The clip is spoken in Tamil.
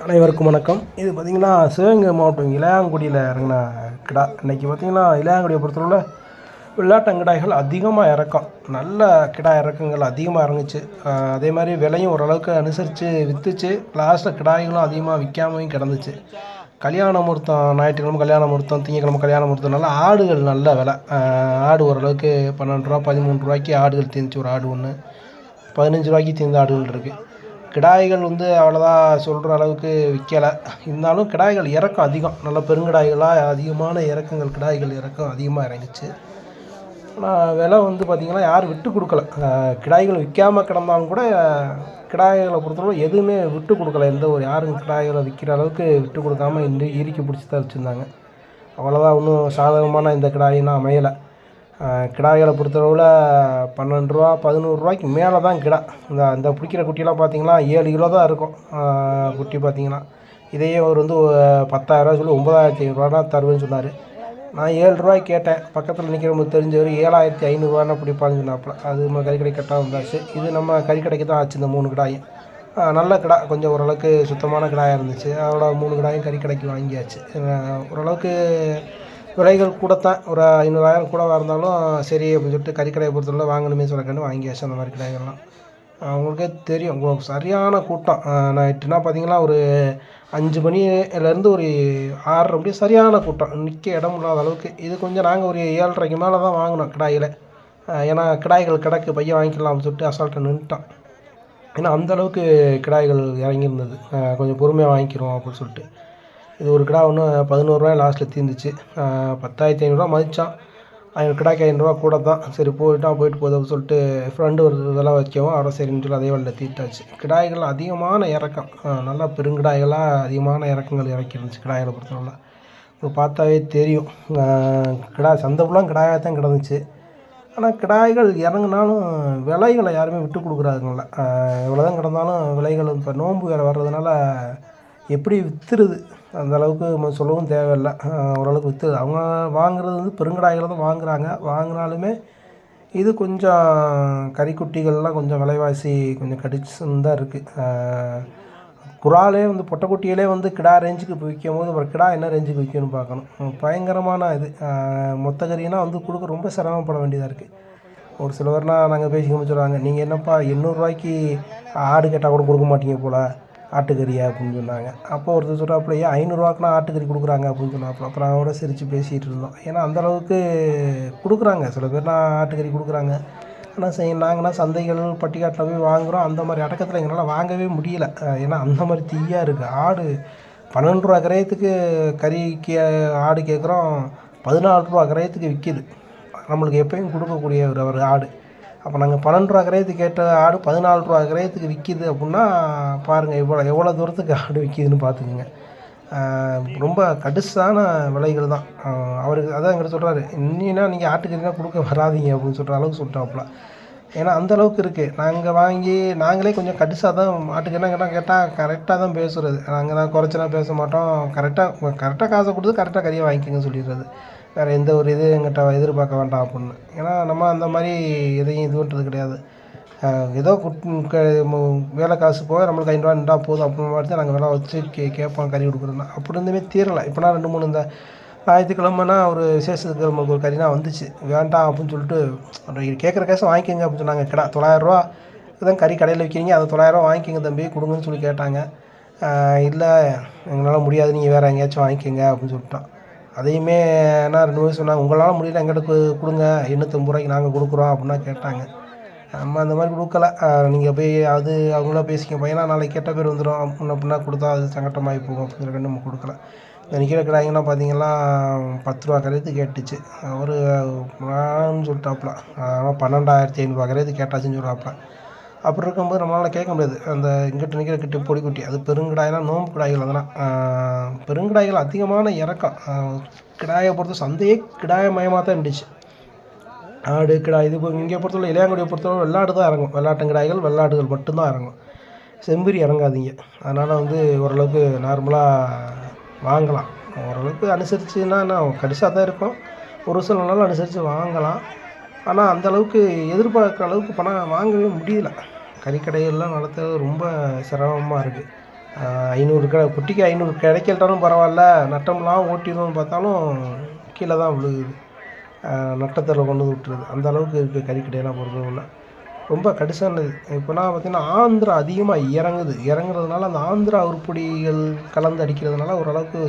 அனைவருக்கும் வணக்கம். இது பார்த்திங்கன்னா சிவகங்கை மாவட்டம் இளையாங்குடியில் இறங்கின கிடா. இன்றைக்கி பார்த்திங்கன்னா இளையாங்குடியை பொறுத்தளவில் கிடாய்கள் அதிகமாக இறக்கம். நல்ல கிடா இறக்கங்கள் அதிகமாக இறங்குச்சு. அதே மாதிரி விலையும் ஓரளவுக்கு அனுசரித்து விற்றுச்சு லாஸ்ட்டில் கிடாய்களும் அதிகமாக விற்காமையும் கிடந்துச்சு. கல்யாண முகூர்த்தம் ஞாயிற்றுக்கிழமை கல்யாண முகூர்த்தம் திங்கக்கிழமை கல்யாண முகூர்த்தம்னால ஆடுகள் நல்ல விலை. ஆடு ஓரளவுக்கு பன்னெண்டு ரூபா பதிமூணு ரூபாய்க்கு ஆடுகள் தீர்ந்துச்சு ஒரு ஆடு ஒன்று பதினஞ்சு ரூபாய்க்கு தீர்ந்த ஆடுகள் இருக்குது கிடாய்கள் வந்து அவ்வளோதான் சொல்கிற அளவுக்கு விற்கலை இருந்தாலும் கிடாய்கள் இறக்கம் அதிகம். நல்ல பெருங்கிடாய்களாக அதிகமான இறக்கங்கள் கிடாய்கள் இறக்கம் அதிகமாக இறங்குச்சு. ஆனால் விலை வந்து பார்த்திங்கன்னா யாரும் விட்டு கொடுக்கல. கிடாய்கள் விற்காம கிடந்தாலும் கூட கிடாய்களை பொறுத்தவரை எதுவுமே விட்டு கொடுக்கல. எந்த ஒரு யாரும் கிடாய்களை விற்கிற அளவுக்கு விட்டு கொடுக்காம இந்த இறுக்கி பிடிச்சி தான் வச்சுருந்தாங்க. அவ்வளோதான் ஒன்றும் சாதகமான இந்த கிடாயினா அமையலை. கிடாய்களை பொறுத்தளவில் பன்னெண்டு ரூபா பதினோரு ரூபாய்க்கு மேலே தான் கிடா. இந்த அந்த பிடிக்கிற குட்டியெல்லாம் பார்த்தீங்கன்னா ஏழு கிலோ தான் இருக்கும். குட்டி பார்த்தீங்கன்னா இதையே அவர் வந்து பத்தாயிரரூவா சொல்லி ஒம்பதாயிரத்தி ஐநூறுரூவா தான் தருவேன்னு சொன்னார். நான் ஏழு ரூபாய்க்கு கேட்டேன். பக்கத்தில் நிற்கிறவங்களுக்கு தெரிஞ்சவர் ஏழாயிரத்தி ஐநூறுரூவான்னு பிடிப்பான்னு சொன்னாப்புல. அது நம்ம கறிக்கடை கட்டாக வந்தாச்சு. இது நம்ம கறிக்கடைக்கு தான் ஆச்சு இந்த மூணு கிடாயும். நல்ல கிடா. கொஞ்சம் ஓரளவுக்கு சுத்தமான கிடாயாக இருந்துச்சு. அதோட மூணு கிடாயும் கறிக்கடைக்கு வாங்கியாச்சு. ஓரளவுக்கு விலைகள் கூடத்தான் ஒரு ஐநூறாயிரம் கூடவா இருந்தாலும் சரி அப்படின்னு சொல்லிட்டு கறிக்கடையை பொறுத்தவரை வாங்கணுமே சொல்லக்கண்டு வாங்கியாச்சு அந்த மாதிரி கிடாய்கள்லாம் அவங்களுக்கே தெரியும். உங்களுக்கு சரியான கூட்டம். நைட்டுனா பார்த்தீங்கன்னா ஒரு அஞ்சு மணிலேருந்து ஒரு ஆறரை மணி சரியான கூட்டம். நிற்க இடம் இல்லாத அளவுக்கு. இது கொஞ்சம் நாங்கள் ஒரு ஏழரைக்கு மேலே தான் வாங்கினோம் கிடாயில். ஏன்னா கிடாய்கள் கிடக்கு பையன் வாங்கிக்கலாம்னு சொல்லிட்டு அசால்ட்டை நின்றுட்டான் ஏன்னா அந்த அளவுக்கு கிடாய்கள் இறங்கியிருந்தது. கொஞ்சம் பொறுமையாக வாங்கிக்கிறோம் அப்படின்னு சொல்லிட்டு. இது ஒரு கிடா ஒன்று பதினோருவாய் லாஸ்ட்டில் தீர்ந்துச்சு பத்தாயிரத்தி ஐநூறுரூவா மதித்தான் அவன் கிடாய்க்கு ஐநூறுரூவா கூட தான். சரி போயிட்டான் போயிட்டு போகுது அப்படின்னு சொல்லிட்டு ஃப்ரெண்டு ஒரு இதெல்லாம் வைக்கவும் அவரை சரின்னு சொல்லி அதே வழியில் தீர்த்தாச்சு. கிடாய்கள் அதிகமான இறக்கம். நல்லா பெருங்கிடாய்களாக அதிகமான இறக்கங்கள் இறக்கி இருந்துச்சு கிடாய்களை பொறுத்தவரை இப்போ பார்த்தாவே தெரியும். கிடா சந்தை ஃபுல்லாக கிடாயாக தான் கிடந்துச்சு. ஆனால் கிடாய்கள் இறங்குனாலும் விலைகளை யாருமே விட்டு கொடுக்குறாங்கல்ல எவ்வளோ தான் கிடந்தாலும் விலைகள் இப்போ நோன்பு வேறு வர்றதுனால எப்படி விற்றுருது அந்த அளவுக்கு நம்ம சொல்லவும் தேவையில்லை. ஓரளவுக்கு விற்று அவங்க வாங்குறது வந்து பெருங்கடாய்களை தான் வாங்குறாங்க. வாங்கினாலுமே இது கொஞ்சம் கறிக்குட்டிகள்லாம் கொஞ்சம் விலைவாசி கொஞ்சம் கடிச்சுன்னு தான் இருக்குது குறாலே வந்து பொட்டைக்குட்டியிலே வந்து கிடா ரேஞ்சுக்கு இப்போ விற்கும் போது அப்புறம் கிடா என்ன ரேஞ்சுக்கு விற்கணும்னு பார்க்கணும். பயங்கரமான இது. மொத்த கறினா வந்து கொடுக்க ரொம்ப சிரமப்பட வேண்டியதாக இருக்குது ஒரு சிலவர்லாம் நாங்கள் பேசிக்க சொல்லுவாங்க நீங்கள் என்னப்பா எண்ணூறுரூவாய்க்கு ஆடு கேட்டால் கூட கொடுக்க மாட்டீங்க போல். ஆட்டுக்கறியா அப்படின்னு சொன்னாங்க. அப்போ ஒருத்தர் சொல்கிறாப்புல ஏன் ஐநூறுரூவாக்குனா ஆட்டுக்கறி கொடுக்குறாங்க அப்படின்னு சொன்னாப்புல. அப்புறம் அவரோட சிரித்து பேசிகிட்டு இருந்தோம். ஏன்னா அந்தளவுக்கு கொடுக்குறாங்க. சில பேர்லாம் ஆட்டுக்கறி கொடுக்குறாங்க. ஆனால் சரி நாங்கள்லாம் சந்தைகள் பட்டிக்காட்டில் போய் வாங்குகிறோம் அந்த மாதிரி அடக்கத்தில் எங்களால் வாங்கவே முடியல. ஏன்னா அந்த மாதிரி தீயாக இருக்குது ஆடு பன்னெண்டு ரூபா கிரயத்துக்கு கறிக்கு ஆடு கேட்குறோம் பதினாலு ரூபா கிரயத்துக்கு விற்கிது நம்மளுக்கு எப்பயும் கொடுக்கக்கூடிய ஒரு ஒரு ஆடு. அப்போ நாங்கள் பன்னெண்டு ரூபா கிரயத்துக்கு கேட்ட ஆடு பதினாலு ரூபா கிரயத்துக்கு விற்கிது அப்படின்னா பாருங்கள் எவ்வளோ எவ்வளோ தூரத்துக்கு ஆடு விற்கிதுன்னு பார்த்துக்குங்க ரொம்ப கடுசான விலைகள் தான். அவருக்கு அதான் எங்கிட்ட சொல்கிறாரு இன்னினா நீங்கள் ஆட்டுக்கறினா கொடுக்க வராதீங்க அப்படின்னு சொல்கிற அளவுக்கு சொல்லிட்டாப்புல. ஏன்னா அந்த அளவுக்கு இருக்குது நாங்கள் வாங்கி நாங்களே கொஞ்சம் கடுசாக தான் ஆட்டுக்கறினா கேட்டால் கேட்டால் கரெக்டாக தான் பேசுகிறது நாங்கள் தான் குறைச்சலாம் பேச மாட்டோம். கரெக்டாக கரெக்டாக காசை கொடுத்து கரெக்டாக கறியை வாங்கிக்கோங்க சொல்லிடுறது. வேறு எந்த ஒரு இது எங்கிட்ட எதிர்பார்க்க வேண்டாம் அப்படின்னு. ஏன்னா நம்ம அந்த மாதிரி எதையும் இது பண்ணுறது கிடையாது. ஏதோ குட் க- வேலை காசு போக நம்மளுக்கு ஐநூறுவா நின்றா போதும் அப்படின்னு மாதிரி தான் நாங்கள் வேலை வச்சு கே கேட்போம் கறி கொடுக்குறோன்னா அப்படி இருந்துமே தீரலை இப்போனா ரெண்டு மூணு இந்த ஞாயிற்றுக்கிழமைனா ஒரு விசேஷத்துக்கு நம்மளுக்கு ஒரு கறினா வந்துச்சு. வேண்டாம் அப்படின்னு சொல்லிட்டு கேட்குற காசு வாங்கிக்கோங்க அப்படின்னு சொன்னாங்க. கிடா தொள்ளாயிரரூவா தான் கறி கடையில் விற்கிறீங்க அதை தொள்ளாயிரரூவா வாங்கிக்கோங்க தம்பி கொடுங்கன்னு சொல்லி கேட்டாங்க. இல்லை எங்களால் முடியாது. நீங்கள் வேறு எங்கேயாச்சும் வாங்கிக்கோங்க அப்படின்னு சொல்லிட்டான். அதையுமே என்ன ரெண்டு பேரும் சொன்னாங்க உங்களால் முடியல எங்கிட்ட கொடுங்க எண்ணூற்றம்பது ரூபாய்க்கு நாங்கள் கொடுக்குறோம் அப்படின்னா கேட்டாங்க. நம்ம அந்த மாதிரி கொடுக்கல. நீங்கள் போய் அது அவங்கள பேசிக்க பையனா நாளைக்கு கெட்ட பேர் வந்துடும் முன்ன பின்னா கொடுத்தா அது சங்கட்டமாகி போகும். அப்படின்னு நம்ம கொடுக்கல. இந்த நிற்கிற கிடாய்ங்கன்னா பார்த்தீங்கன்னா பத்து ரூபா கரையத்து கேட்டுச்சு. அவர் வேணும்னு சொல்லிட்டாப்புல. ஆனால் பன்னெண்டாயிரத்தி ஐநூறுரூவா கரையத்து கேட்டாச்சுன்னு சொல்கிறாப்புல அப்படி இருக்கும்போது நம்மளால் கேட்க முடியாது. அந்த இங்கிட்ட நிற்கிற கிட்ட பொடி குட்டி அது பெருங்கடாயெல்லாம் நோம்பு கிடாய்கள் அதெல்லாம். பெருங்கடாய்கள் அதிகமான இறக்கம். கிடாயை பொறுத்த சந்தையே கிடாயமயமாக தான் இருந்துச்சு. ஆடு கிடாய் இது இப்போ இங்கே பொறுத்தவரை இளையாங்குடியை பொறுத்தவரை வெள்ளாடு தான் இறங்கும். வெள்ளாட்டங்கிடாய்கள் வெள்ளாடுகள் மட்டும்தான் இறங்கும். செம்பரி இறங்காதீங்க அதனால் வந்து ஓரளவுக்கு நார்மலாக வாங்கலாம். ஓரளவுக்கு அனுசரிச்சுன்னா நான் கடிசாக தான் இருக்கும். ஒரு சில நாள் அனுசரித்து வாங்கலாம். ஆனால் அந்த அளவுக்கு எதிர்பார்க்குற அளவுக்கு பணம் வாங்கவே முடியல. கறிக்கடைகள்லாம் நடத்துறது ரொம்ப சிரமமாக இருக்குது ஐநூறு க குட்டிக்கு ஐநூறு கிடைக்கலட்டாலும் பரவாயில்ல. நட்டம்லாம் ஓட்டிடும் பார்த்தாலும் கீழே தான் விழுகுது. நட்டத்தில் கொண்டு விட்டுருது. அந்த அளவுக்கு இருக்குது கறிக்கடையெல்லாம் பொறுத்தவரை ரொம்ப கடிசானது. இப்போனா பார்த்திங்கன்னா ஆந்திரா அதிகமாக இறங்குது. இறங்குறதுனால அந்த ஆந்திரா உருப்படிகள் கலந்து அடிக்கிறதுனால ஓரளவுக்கு